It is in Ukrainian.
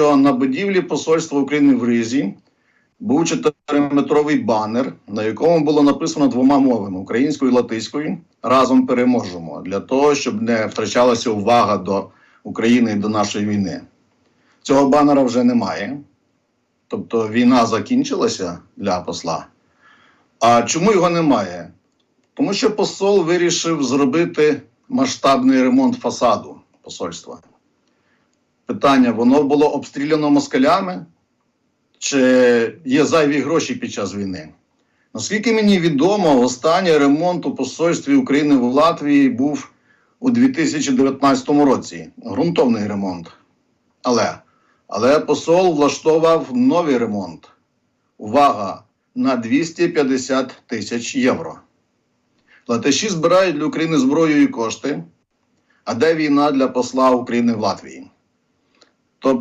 що на будівлі посольства України в Ризі був 4-метровий банер, на якому було написано двома мовами українською і латиською. Разом переможемо для того, щоб не втрачалася увага до України і до нашої війни. Цього банера вже немає. Тобто війна закінчилася для посла. А чому його немає? Тому що посол вирішив зробити масштабний ремонт фасаду посольства. Питання: воно було обстріляно москалями? Чи є зайві гроші під час війни? Наскільки мені відомо, останній ремонт у посольстві України в Латвії був у 2019 році. Грунтовний ремонт. Але, але посол влаштовував новий ремонт. Увага! На 250 тисяч євро. Латиші збирають для України зброю і кошти. А де війна для посла України в Латвії? Тобто